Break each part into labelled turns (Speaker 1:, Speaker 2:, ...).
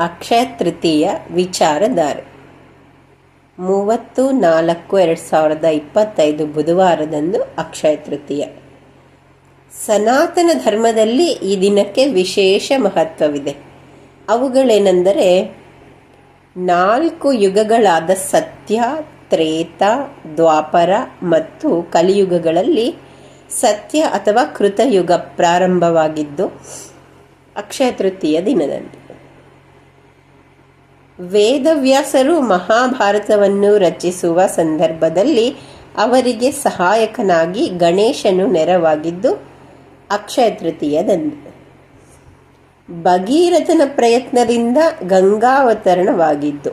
Speaker 1: ಅಕ್ಷಯ ತೃತೀಯ ವಿಚಾರಧಾರೆ. ಮೂವತ್ತು ನಾಲ್ಕು ಎರಡು ಸಾವಿರದ ಇಪ್ಪತ್ತೈದು ಬುಧವಾರದಂದು ಅಕ್ಷಯ ತೃತೀಯ ಸನಾತನ ಧರ್ಮದಲ್ಲಿ ಈ ದಿನಕ್ಕೆ ವಿಶೇಷ ಮಹತ್ವವಿದೆ. ಅವುಗಳೇನೆಂದರೆ, ನಾಲ್ಕು ಯುಗಗಳಾದ ಸತ್ಯ, ತ್ರೇತ, ದ್ವಾಪರ ಮತ್ತು ಕಲಿಯುಗಗಳಲ್ಲಿ ಸತ್ಯ ಅಥವಾ ಕೃತಯುಗ ಪ್ರಾರಂಭವಾಗಿದ್ದು ಅಕ್ಷಯ ತೃತೀಯ ದಿನದಂದು. ವೇದವ್ಯಾಸರು ಮಹಾಭಾರತವನ್ನು ರಚಿಸುವ ಸಂದರ್ಭದಲ್ಲಿ ಅವರಿಗೆ ಸಹಾಯಕನಾಗಿ ಗಣೇಶನು ನೆರವಾಗಿದ್ದು ಅಕ್ಷಯ ತೃತೀಯದಂದು. ಭಗೀರಥನ ಪ್ರಯತ್ನದಿಂದ ಗಂಗಾವತರಣವಾಗಿದ್ದು,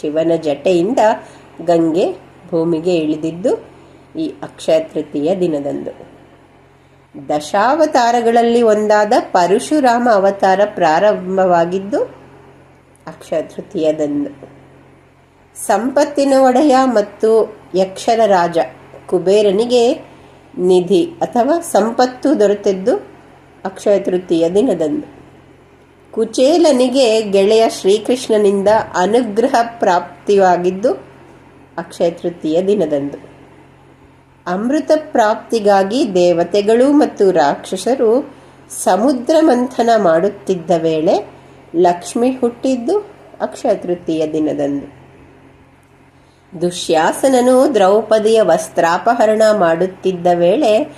Speaker 1: ಶಿವನ ಜಟೆಯಿಂದ ಗಂಗೆ ಭೂಮಿಗೆ ಇಳಿದಿದ್ದು ಈ ಅಕ್ಷಯ ತೃತೀಯ ದಿನದಂದು. ದಶಾವತಾರಗಳಲ್ಲಿ ಒಂದಾದ ಪರಶುರಾಮ ಅವತಾರ ಪ್ರಾರಂಭವಾಗಿದ್ದು ಅಕ್ಷಯ ತೃತೀಯದಂದು ಸಂಪತ್ತಿನ ಒಡೆಯ ಮತ್ತು ಯಕ್ಷರ ರಾಜ ಕುಬೇರನಿಗೆ ನಿಧಿ ಅಥವಾ ಸಂಪತ್ತು ದೊರೆತದ್ದು ಅಕ್ಷಯ ತೃತೀಯ ದಿನದಂದು. ಕುಚೇಲನಿಗೆ ಗೆಳೆಯ ಶ್ರೀಕೃಷ್ಣನಿಂದ ಅನುಗ್ರಹ ಪ್ರಾಪ್ತಿಯಾಗಿದ್ದು ಅಕ್ಷಯ ತೃತೀಯ ದಿನದಂದು. ಅಮೃತ ಪ್ರಾಪ್ತಿಗಾಗಿ ದೇವತೆಗಳು ಮತ್ತು ರಾಕ್ಷಸರು ಸಮುದ್ರ ಮಂಥನ ಮಾಡುತ್ತಿದ್ದ ವೇಳೆ ಲಕ್ಷ್ಮಿ ಹುಟ್ಟಿದ್ದು ಅಕ್ಷಯ ತೃತೀಯ ದಿನದಂದು. ದುಶ್ಯಾಸನನು ದ್ರೌಪದಿಯ ವಸ್ತ್ರಾಪಹರಣ ಮಾಡುತ್ತಿದ್ದ ವೇಳೆ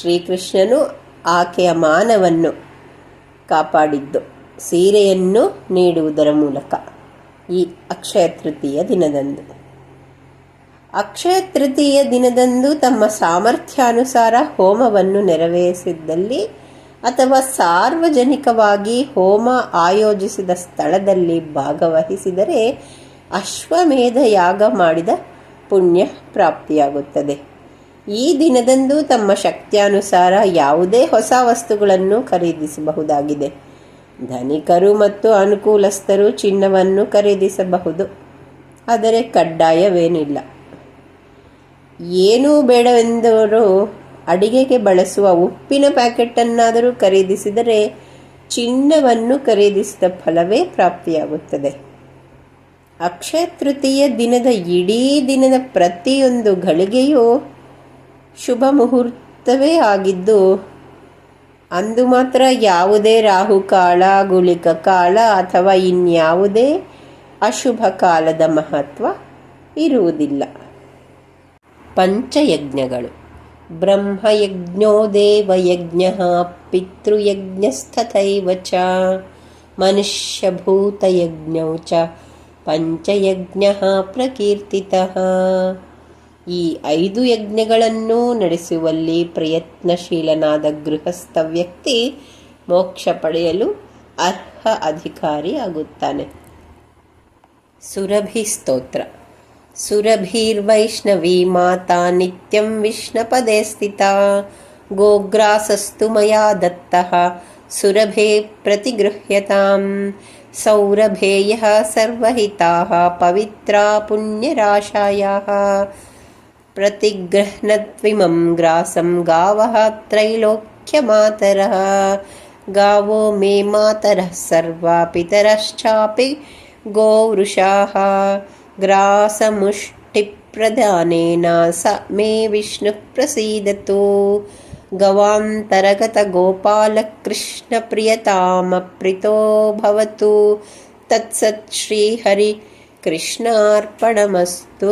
Speaker 1: ಶ್ರೀಕೃಷ್ಣನು ಆಕೆಯ ಮಾನವನ್ನು ಕಾಪಾಡಿದ್ದು, ಸೀರೆಯನ್ನು ನೀಡುವುದರ ಮೂಲಕ ಈ ಅಕ್ಷಯ ತೃತೀಯ ದಿನದಂದು. ಅಕ್ಷಯ ತೃತೀಯ ದಿನದಂದು ತಮ್ಮ ಸಾಮರ್ಥ್ಯಾನುಸಾರ ಹೋಮವನ್ನು ನೆರವೇರಿಸಿದ್ದಲ್ಲಿ ಅಥವಾ ಸಾರ್ವಜನಿಕವಾಗಿ ಹೋಮ ಆಯೋಜಿಸಿದ ಸ್ಥಳದಲ್ಲಿ ಭಾಗವಹಿಸಿದರೆ ಅಶ್ವಮೇಧ ಯಾಗ ಮಾಡಿದ ಪುಣ್ಯ ಪ್ರಾಪ್ತಿಯಾಗುತ್ತದೆ. ಈ ದಿನದಂದು ತಮ್ಮ ಶಕ್ತ್ಯಾನುಸಾರ ಯಾವುದೇ ಹೊಸ ವಸ್ತುಗಳನ್ನು ಖರೀದಿಸಬಹುದಾಗಿದೆ. ಧನಿಕರು ಮತ್ತು ಅನುಕೂಲಸ್ಥರು ಚಿನ್ನವನ್ನು ಖರೀದಿಸಬಹುದು. ಆದರೆ ಕಡ್ಡಾಯವೇನಿಲ್ಲ. ಏನೂ ಬೇಡವೆಂದವರು ಅಡಿಗೆಗೆ ಬಳಸುವ ಉಪ್ಪಿನ ಪ್ಯಾಕೆಟನ್ನಾದರೂ ಖರೀದಿಸಿದರೆ ಚಿನ್ನವನ್ನು ಖರೀದಿಸಿದ ಫಲವೇ ಪ್ರಾಪ್ತಿಯಾಗುತ್ತದೆ. ಅಕ್ಷಯ ತೃತೀಯ ದಿನದ ಇಡೀ ದಿನದ ಪ್ರತಿಯೊಂದು ಗಳಿಗೆಯೂ ಶುಭ ಮುಹೂರ್ತವೇ ಆಗಿದ್ದು, ಅಂದು ಮಾತ್ರ ಯಾವುದೇ ರಾಹುಕಾಲ ಗುಳಿಕ ಕಾಲ ಅಥವಾ ಇನ್ಯಾವುದೇ ಅಶುಭ ಕಾಲದ ಮಹತ್ವ ಇರುವುದಿಲ್ಲ. ಪಂಚಯಜ್ಞಗಳು. ಬ್ರಹ್ಮಯಜ್ಞೋ ದೇವಯಜ್ಞ पितृयज्ञस्तथैव ಚ ಮನುಷ್ಯಭೂತಯಜ್ಞೌ ಚ ಪಂಚಯಜ್ಞ ಪ್ರಕೀರ್ತಿತಃ ಈ ಐದು ಯಜ್ಞಗಳನ್ನು ನಡೆಸುವಲ್ಲಿ ಪ್ರಯತ್ನಶೀಲನಾದ ಗೃಹಸ್ಥ ವ್ಯಕ್ತಿ ಮೋಕ್ಷ ಪಡೆಯಲು ಅರ್ಹ ಅಧಿಕಾರಿಯಾಗುತ್ತಾನೆ ಸುರಭಿ ಸ್ತೋತ್ರ. सुरभिर्वैष्णवी माता नित्यं विष्णुपदे स्थिता। गोग्रासस्तु मया दत्तः सुरभे प्रतिगृह्यताम्। सौरभेयः सर्वहिताः पवित्रा पुण्यराशायाः। प्रतिगृह्णद्विमं ग्रासं गावः त्रैलोक्यमातरः। गावो मे मातरः सर्वा पितरश्चापि गोवृषाः। ग्रासमुष्टिप्रदानेन स मे विष्णुः प्रसीदतु। गवान्तरगतगोपालकृष्णप्रियतामप्रीतो भवतु। तत्सत् श्रीहरिकृष्णार्पणमस्तु